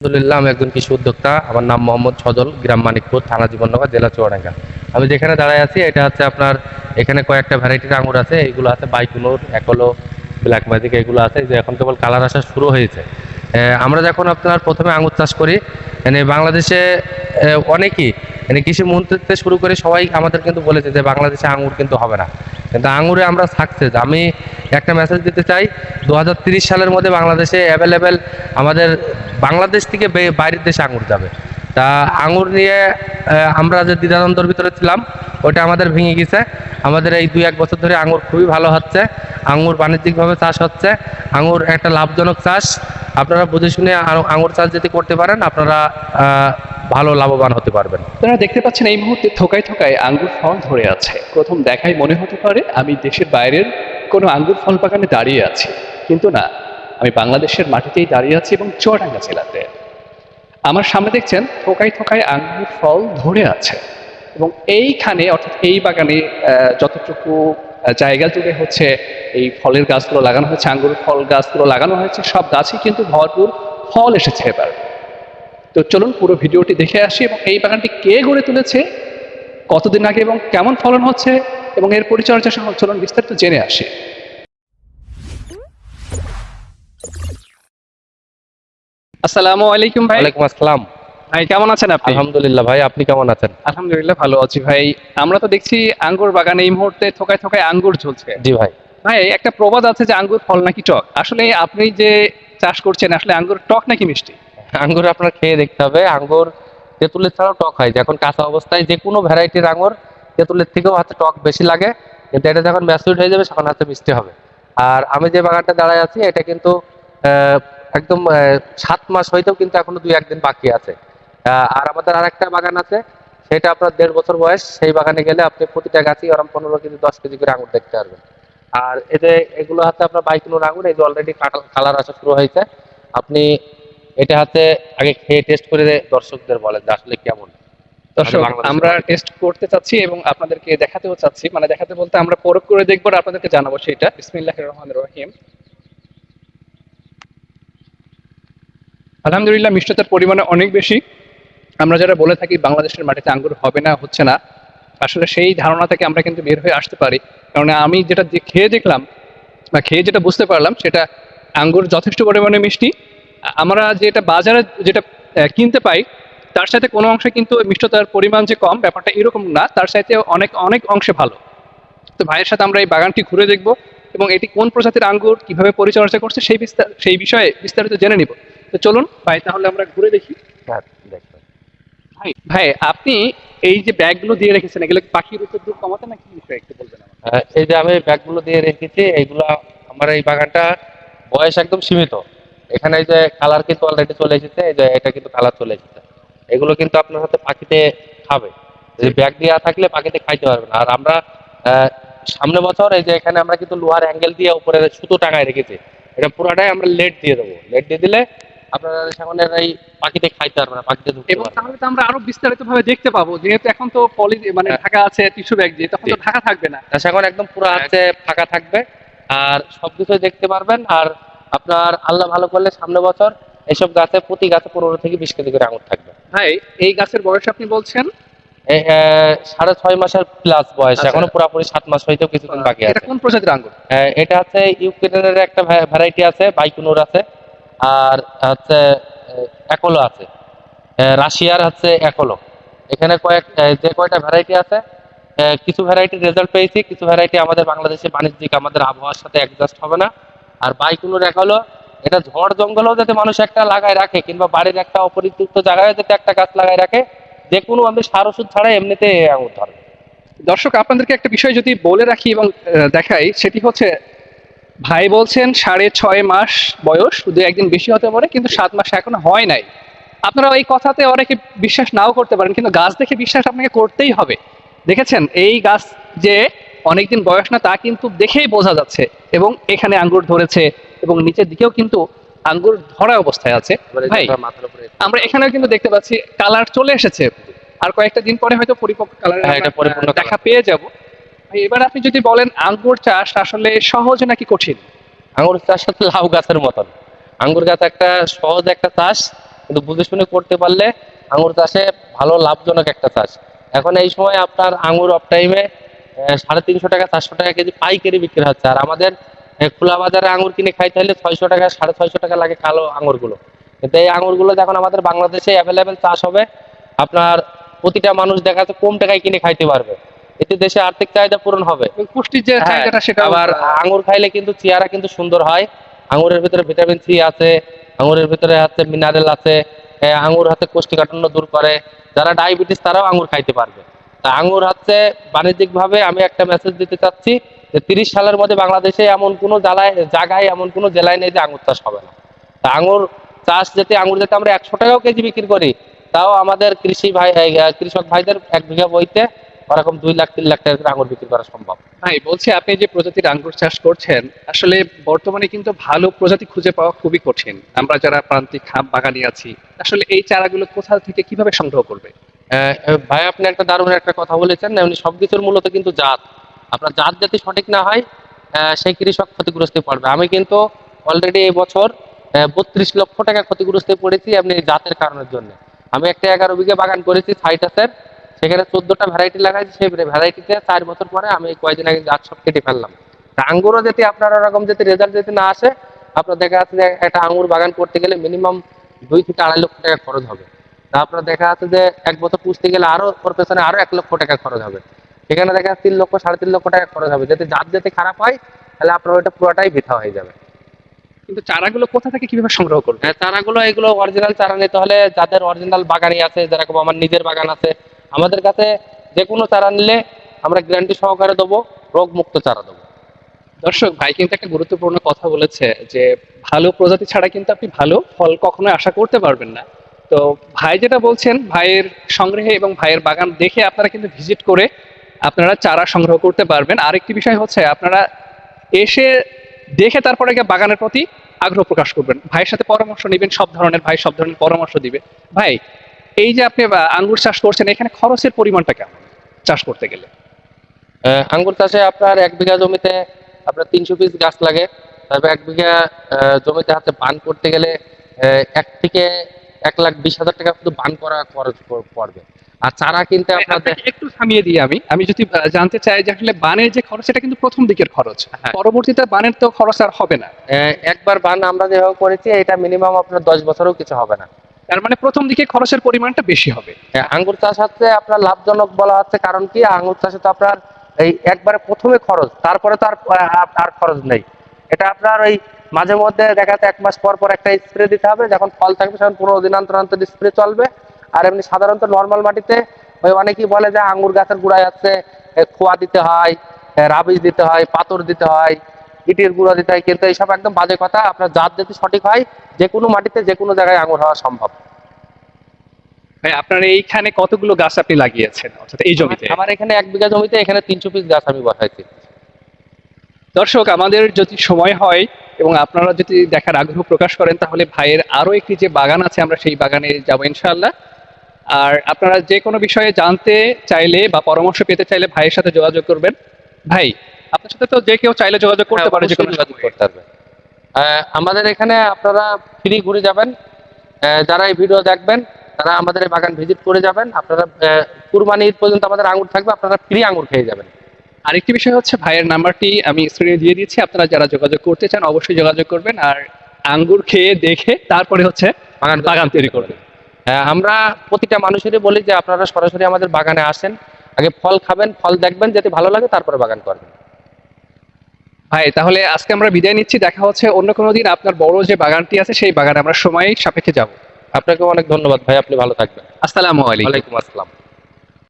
আলহামদুলিল্লাহ, আমি একজন কৃষি উদ্যোক্তা। আমার নাম মোহাম্মদ সজল, গ্রাম মানিকপুর, থানা জীবননগর, জেলা চুয়াডাঙ্গা। আমি যেখানে দাঁড়ায় আছি, এটা হচ্ছে আপনার, এখানে কয়েকটা ভ্যারাইটির আঙুর আছে। এইগুলো আছে বাইকুনুর একলো ব্ল্যাক ম্যাজিক এগুলো আছে। যে এখন কেবল কালার আসা শুরু হয়েছে। আমরা যখন আপনার প্রথমে আঙুর চাষ করি মানে বাংলাদেশে অনেকেই মানে কৃষি থেকে শুরু করে সবাই আমাদের কিন্তু বলেছে যে বাংলাদেশে আঙুর কিন্তু হবে না। কিন্তু আঙুরে আমরা সাকসেস আমি একটা মেসেজ দিতে চাই দু সালের মধ্যে বাংলাদেশে অ্যাভেলেবেল আমাদের বাংলাদেশ থেকে বাইরের দেশে আঙুর যাবে। তা আঙুর নিয়ে আমরা যে দ্বিধাদ্বন্দ্বর ভিতরে ছিলাম ওটা আমাদের ভেঙে গেছে। আমাদের এই দুই এক বছর ধরে আঙুর খুবই ভালো হচ্ছে। আঙুর বাণিজ্যিকভাবে চাষ হচ্ছে। আঙুর একটা লাভজনক চাষ। আপনারা বুঝে শুনে আঙুর চাষ যদি করতে পারেন, আপনারা ভালো লাভবান হতে পারবেন। আপনারা দেখতে পাচ্ছেন এই মুহূর্তে থোকায় থোকায় আঙ্গুর ফল ধরে আছে। প্রথম দেখাই মনে হতে পারে আমি দেশের বাইরের কোনো আঙ্গুর ফল বাগানে দাঁড়িয়ে আছি। কিন্তু না, আমি বাংলাদেশের মাটিতেই দাঁড়িয়ে আছি এবং চুয়াডাঙ্গা জেলাতে আমার সামনে দেখছেন, থোকায় থোকায় আঙ্গুর ফল ধরে আছে। এবং এইখানে, অর্থাৎ এই বাগানে যতটুকু জায়গা জুড়ে হচ্ছে এই ফলের গাছগুলো লাগানো হয়েছে, আঙ্গুর ফল গাছগুলো লাগানো হয়েছে, সব গাছই কিন্তু ভরপুর ফল এসেছে এবার। তো চলুন পুরো ভিডিওটি দেখে আসি, এবং এই বাগানটি কে গড়ে তুলেছে, কতদিন আগে এবং কেমন ফলন হচ্ছে, এবং এর পরিচর্যা সহ চলুন বিস্তারিত জেনে আসি। আসসালামু আলাইকুম ভাই। ওয়ালাইকুম আসসালাম। ভাই কেমন আছেন আপনি? আলহামদুলিল্লাহ ভাই আপনি কেমন আছেন? আলহামদুলিল্লাহ ভালো আছি ভাই। আমরা তো দেখছি আঙ্গুর বাগানে এই মুহূর্তে থোকায় থোকায় আঙ্গুর ঝুলছে। জি ভাই। ভাই একটা প্রবাদ আছে যে আঙ্গুর ফল নাকি টক। আসলে আপনি যে চাষ করছেন আসলে আঙ্গুর টক নাকি মিষ্টি? আঙ্গুর আপনার খেয়ে দেখতে হবে। আঙ্গুর তেঁতুলের ছাড়াও টক হয়। যখন কাঁচা অবস্থায় যে কোনো ভ্যারাইটির আঙ্গুর তেঁতুলের থেকেও হাতে টক বেশি লাগে। কিন্তু এটা যখন ম্যাচুরিট হয়ে যাবে তখন হাতে মিষ্টি হবে। আর আমি যে বাগানটা দাঁড়ায় আছি এটা কিন্তু আহ, একদম সাত মাস হইতেও কিন্তু এখনও দুই একদিন বাকি আছে। আর আমাদের আরেকটা বাগান আছে সেটা আপনার দেড় বছর বয়স সেই বাগানে গেলে আপনি প্রতিটা গাছই ওরকম পনেরো কেজি দশ কেজি করে আঙুর দেখতে পারবেন। আর এই যে এগুলো হাতে আপনার বাইকুনোর আঙুর এই যে অলরেডি কালার আসা শুরু হয়েছে আপনি এটা হাতে আগে খেয়ে টেস্ট করে দর্শকদের বলেন যে আসলে কেমন। দর্শক আমরা টেস্ট করতে চাচ্ছি এবং আপনাদেরকে দেখাতেও চাচ্ছি মানে দেখাতে বলতে আমরা পরখ করে দেখব আর আপনাদেরকে জানাব সেটা। বিসমিল্লাহির রহমানির রহিম। আলহামদুলিল্লাহ, মিষ্টতার পরিমাণে অনেক বেশি। আমরা যারা বলে থাকি বাংলাদেশের মাটিতে আঙ্গুর হবে না, হচ্ছে না, আসলে সেই ধারণা থেকে আমরা কিন্তু বের হয়ে আসতে পারি। কারণ আমি যেটা খেয়ে দেখলাম বা খেয়ে যেটা বুঝতে পারলাম, সেটা আঙ্গুর যথেষ্ট পরিমাণে মিষ্টি। আমরা যেটা বাজারে যেটা কিনতে পাই, তার সাথে কোনো অংশে কিন্তু মিষ্টতার পরিমাণ যে কম, ব্যাপারটা এরকম না, তার সাথে অনেক অনেক অংশে ভালো। তো ভাইয়ের সাথে আমরা এই বাগানটি ঘুরে দেখব এবং এটি কোন প্রজাতির আঙ্গুর, কীভাবে পরিচর্যা করছে, সেই বিস্তার, সেই বিষয়ে বিস্তারিত জেনে নিব। তো চলুন ভাই তাহলে আমরা ঘুরে দেখি। হ্যাঁ, ভাই ভাই আপনি এই যে ব্যাগগুলো দিয়ে রেখেছেন এগুলো পাখির উপদ্রব কমাতে না কি বিষয়ে একটু বলবেন এই যে আমি ব্যাগগুলো দিয়ে রেখেছি এইগুলো আমার এই বাগানটা বয়স একদম সীমিত। এখানে এই যে কালার কিন্তু অলরেডি চলে এসেছে এই যে এটা কিন্তু কালার চলে এসেছে। এগুলো কিন্তু আপনার হাতে পাখিতে খাবে। যে ব্যাগ দেওয়া থাকলে পাখিতে খাইতে পারবে না। আর আমরা আহ, সামনে বছর এই যে এখানে আমরা কিন্তু লোহার অ্যাঙ্গেল দিয়ে উপরে সুতো টাঙায় রেখেছি। এটা পুরাটাই আমরা লেট দিয়ে দেবো। লেট দিয়ে দিলে আপনারা পাখিতে খাইতে পারবে না পাখিতে ঢুকতে এবং। তাহলে তো আমরা আরও বিস্তারিত ভাবে দেখতে পাবো যেহেতু এখন তো পলি মানে হ্যাঁ। ঢাকা আছে টিস্যু ব্যাগ দিয়ে তখন তো ঢাকা থাকবে না। তা একদম পুরো হচ্ছে ফাঁকা থাকবে। আর সবকিছু দেখতে পারবেন। আর আপনার আল্লাহ ভালো করলে সামনে বছর এসব গাছে প্রতি গাছে পনেরো থেকে বিশ কেজি করে আঙুর থাকবে। ভাই এই গাছের বয়স আপনি বলছেন? সাড়ে ছয় মাসের প্লাস বয়স আচ্ছা। এখনও পুরোপুরি সাত মাস হইতেও কিছুদিন বাকি আছে। কোন প্রজাতির আঙ্গুর এটা হচ্ছে ইউক্রেনের একটা ভ্যারাইটি আছে বাইকুনুর আছে। আর হচ্ছে একলো আছে। রাশিয়ার হচ্ছে একলো। এখানে কয়েক যে কয়টা ভ্যারাইটি আছে কিছু ভ্যারাইটির রেজাল্ট পেয়েছি, কিছু ভ্যারাইটি আমাদের বাংলাদেশে বাণিজ্যিক, আমাদের আবহাওয়ার সাথে অ্যাডজাস্ট হবে না। আর বাইকুনুর এক হলো এটা ঝড় জঙ্গলেও যাতে মানুষ একটা লাগায় রাখে, কিংবা বাড়ির একটা অপরিত্যক্ত জায়গায় যাতে একটা গাছ লাগায় রাখে যে কোনো আমি সার ওষুধ ছাড়া এমনিতে ধরবে দর্শক, আপনাদেরকে একটা বিষয় যদি বলে রাখি এবং দেখাই, সেটি হচ্ছে ভাই বলছেন সাড়ে ছয় মাস বয়স শুধু একদিন বেশি হতে পারে কিন্তু সাত মাস এখনও হয় নাই। আপনারা এই কথাতে অনেকে বিশ্বাস নাও করতে পারেন কিন্তু গাছ দেখে বিশ্বাস আপনাকে করতেই হবে। দেখেছেন এই গাছ যে অনেকদিন বয়স না তা কিন্তু দেখেই বোঝা যাচ্ছে এবং এখানে আঙ্গুর ধরেছে এবং নিচের দিকেও কিন্তু আঙ্গুর ধরা অবস্থায় আছে। ভাই আমরা এখানেও কিন্তু দেখতে পাচ্ছি কালার চলে এসেছে। আর কয়েকটা দিন পরে হয়তো পরিপক্ক কালার হ্যাঁ, দেখা পেয়ে যাব। এবার আপনি যদি বলেন আঙ্গুর চাষ আসলে সহজ নাকি কঠিন? আঙ্গুর চাষ হচ্ছে লাউ গাছের মতন। আঙ্গুর গাছ একটা সহজ একটা চাষ, কিন্তু বুঝে শুনে করতে পারলে আঙ্গুর চাষে ভালো লাভজনক একটা চাষ। এখন এই সময় আপনার আঙুর অফ টাইমে সাড়ে তিনশো টাকা, চারশো টাকা কেজি পাইকারি বিক্রি হচ্ছে। আর আমাদের খোলা বাজারে আঙুর কিনে খাইতে হলে ছয়শো টাকা, সাড়ে ছয়শো টাকা লাগে কালো আঙুরগুলো কিন্তু এই আঙুরগুলো যখন আমাদের বাংলাদেশে অ্যাভেলেবেল চাষ হবে। আপনার প্রতিটা মানুষ দেখা যাচ্ছে কম টাকায় কিনে খাইতে পারবে। এতে দেশে আর্থিক চাহিদা পূরণ হবে। পুষ্টির যে হ্যাঁ, চাহিদাটা সেটা আবার আঙুর খাইলে কিন্তু চেহারা কিন্তু সুন্দর হয়। আঙুরের ভিতরে ভিটামিন সি আছে আঙুরের ভিতরে হচ্ছে মিনারেল আছে এ, আঙুর হাতে কোষ্ঠীকাঠিন্য দূর করে। যারা ডায়াবেটিস তারাও আঙুর খাইতে পারবে। তা আঙুর হচ্ছে বাণিজ্যিকভাবে আমি একটা মেসেজ দিতে চাচ্ছি যে তিরিশ সালের মধ্যে বাংলাদেশে এমন কোনো জ্বালায় জায়গায় এমন কোনো জেলায় নেই যে আঙুর চাষ হবে না। তা আঙুর চাষ যেতে আঙুর যেতে আমরা একশো টাকাও কেজি বিক্রি করি। তাও আমাদের কৃষি ভাই কৃষক ভাইদের এক বিঘা বইতে ওরকম দুই লাখ তিন লাখ টাকা আঙুর বিক্রি করা সম্ভব। ভাই বলছি আপনি যে প্রজাতির আঙ্গুর চাষ করছেন আসলে বর্তমানে কিন্তু ভালো প্রজাতি খুঁজে পাওয়া খুবই কঠিন। আমরা যারা প্রান্তিক খাম বাগানি আছি আসলে এই চারাগুলো কোথা থেকে কীভাবে সংগ্রহ করবে? আহ, ভাই আপনি একটা দারুণ একটা কথা বলেছেন এমনি সবকিছুর মূলত কিন্তু জাত। আপনার জাত যাতে সঠিক না হয় আহ, সেই কৃষক ক্ষতিগ্রস্ত পড়বে। আমি কিন্তু অলরেডি এই বছর বত্রিশ লক্ষ টাকা ক্ষতিগ্রস্ত পড়েছি আপনি এই জাতের কারণের জন্য। আমি একটা এগারো বিঘা বাগান করেছি সাইটাসের সেখানে চোদ্দটা ভ্যারাইটি লাগাইছি সেই ভ্যারাইটিতে চার বছর পরে আমি কয়েকদিন আগে গাছ সব কেটে ফেললাম। আঙ্গুরও যদি আপনার ওরকম যদি রেজাল্ট যদি না আসে আপনার দেখা যাচ্ছে যে একটা আঙ্গুর বাগান করতে গেলে মিনিমাম দুই থেকে আড়াই লক্ষ টাকা খরচ হবে। তা আপনার দেখা যাচ্ছে যে এক বছর পুষতে গেলে আরও ওর পেছনে আরও এক লক্ষ টাকা খরচ হবে। সেখানে দেখা যাচ্ছে তিন লক্ষ সাড়ে তিন লক্ষ টাকা খরচ হবে। যদি জাত যদি খারাপ হয় তাহলে আপনার ওইটা পুরোটাই বৃথা হয়ে যাবে। কিন্তু চারাগুলো কোথা থেকে কীভাবে সংগ্রহ করবে? হ্যাঁ, চারাগুলো এগুলো অরিজিনাল চারা নিতে হলে যাদের অরিজিনাল বাগানই আছে যেরকম আমার নিজের বাগান আছে আমাদের কাছে যে কোনো চারা নিলে আমরা গ্যারান্টি সহকারে দেবো রোগ মুক্ত চারা দেবো। দর্শক, ভাই কিন্তু একটা গুরুত্বপূর্ণ কথা বলেছে যে, ভালো প্রজাতি ছাড়া কিন্তু আপনি ভালো ফল কখনোই আশা করতে পারবেন না। তো ভাই যেটা বলছেন, ভাইয়ের সংগ্রহে এবং ভাইয়ের বাগান দেখে আপনারা কিন্তু ভিজিট করে আপনারা চারা সংগ্রহ করতে পারবেন। আরেকটি বিষয় হচ্ছে, আপনারা এসে দেখে তারপরে গিয়ে বাগানের প্রতি আগ্রহ প্রকাশ করবেন। ভাইয়ের সাথে পরামর্শ নেবেন, সব ধরনের ভাই সব ধরনের পরামর্শ দিবে। ভাই এই যে আপনি আঙ্গুর চাষ করছেন এখানে খরচের পরিমাণটা কেমন চাষ করতে গেলে? আঙ্গুর চাষে আপনার এক বিঘা জমিতে আপনার তিনশো পিস গাছ লাগে। তবে এক বিঘা জমিতে হাতে বান করতে গেলে এক থেকে এক লাখ বিশ হাজার টাকা শুধু বান করা খরচ পড়বে। আর চারা কিনতে আপনার একটু থামিয়ে দিই আমি। আমি যদি জানতে চাই যে আসলে বানের যে খরচ এটা কিন্তু প্রথম দিকের খরচ। হ্যাঁ। পরবর্তীতে বানের তো খরচ আর হবে না। একবার বান আমরা যেভাবে করেছি এটা মিনিমাম আপনার দশ বছরও কিছু হবে না। তার মানে প্রথম দিকে খরচের পরিমাণটা বেশি হবে। হ্যাঁ, আঙ্গুর চাষ হচ্ছে আপনার লাভজনক বলা হচ্ছে কারণ কি? আঙ্গুর চাষে তো আপনার এই একবারে প্রথমে খরচ তারপরে তো আর আর খরচ নেই। এটা আপনার ওই মাঝে মধ্যে দেখা যাচ্ছে এক মাস পর পর একটা স্প্রে দিতে হবে যখন ফল থাকবে তখন পনেরো দিন অন্তর অন্তর স্প্রে চলবে। আর এমনি সাধারণত নর্মাল মাটিতে ওই অনেকেই বলে যে আঙ্গুর গাছের গোড়ায় আছে খোয়া দিতে হয় রাবিশ দিতে হয় পাথর দিতে হয়। ইটের গুঁড়ো দিতে হয় কিন্তু এইসব একদম বাজে কথা। আপনার জাত যদি সঠিক হয় যে কোনো মাটিতে যে কোনো জায়গায় আঙ্গুর হওয়া সম্ভব। ভাই আপনার এইখানে কতগুলো গাছ আপনি লাগিয়েছেন? অর্থাৎ এই জমিতে? আমার এখানে এক বিঘা জমিতে এখানে তিনশো পিস গাছ আমি বসাইছি। দর্শক আমাদের যদি সময় হয় এবং আপনারা যদি দেখার আগ্রহ প্রকাশ করেন তাহলে ভাইয়ের আরও একটি যে বাগান আছে আমরা সেই বাগানে যাব ইনশাআল্লাহ। আর আপনারা যে কোনো বিষয়ে জানতে চাইলে বা পরামর্শ পেতে চাইলে ভাইয়ের সাথে যোগাযোগ করবেন। ভাই আপনার সাথে তো যে কেউ চাইলে যোগাযোগ করতে হ্যাঁ, পারে যে কোনো যোগাযোগ করতে পারবে। আমাদের এখানে আপনারা ফ্রি ঘুরে যাবেন। যারা এই ভিডিও দেখবেন তারা আমাদের এই বাগান ভিজিট করে যাবেন। আপনারা কুরবানি ঈদ পর্যন্ত আমাদের আঙুর থাকবে আপনারা ফ্রি আঙুর খেয়ে যাবেন। আরেকটি বিষয় হচ্ছে ভাইয়ের নাম্বারটি আমি স্ক্রিনে দিয়ে দিচ্ছি আপনারা যারা যোগাযোগ করতে চান অবশ্যই যোগাযোগ করবেন। আর আঙ্গুর খেয়ে দেখে তারপরে হচ্ছে বাগান বাগান তৈরি করবেন। আমরা প্রতিটা মানুষেরই বলি যে আপনারা সরাসরি আমাদের বাগানে আসেন। আগে ফল খাবেন ফল দেখবেন যদি ভালো লাগে তারপরে বাগান করবেন। ভাই তাহলে আজকে আমরা বিদায় নিচ্ছি। দেখা হচ্ছে অন্য কোনো দিন। আপনার বড় যে বাগানটি আছে সেই বাগানে আমরা সময় সাপেক্ষে যাব। আপনাকে অনেক ধন্যবাদ ভাই আপনি ভালো থাকবেন। আসসালামু আলাইকুম। ওয়ালাইকুম আসসালাম।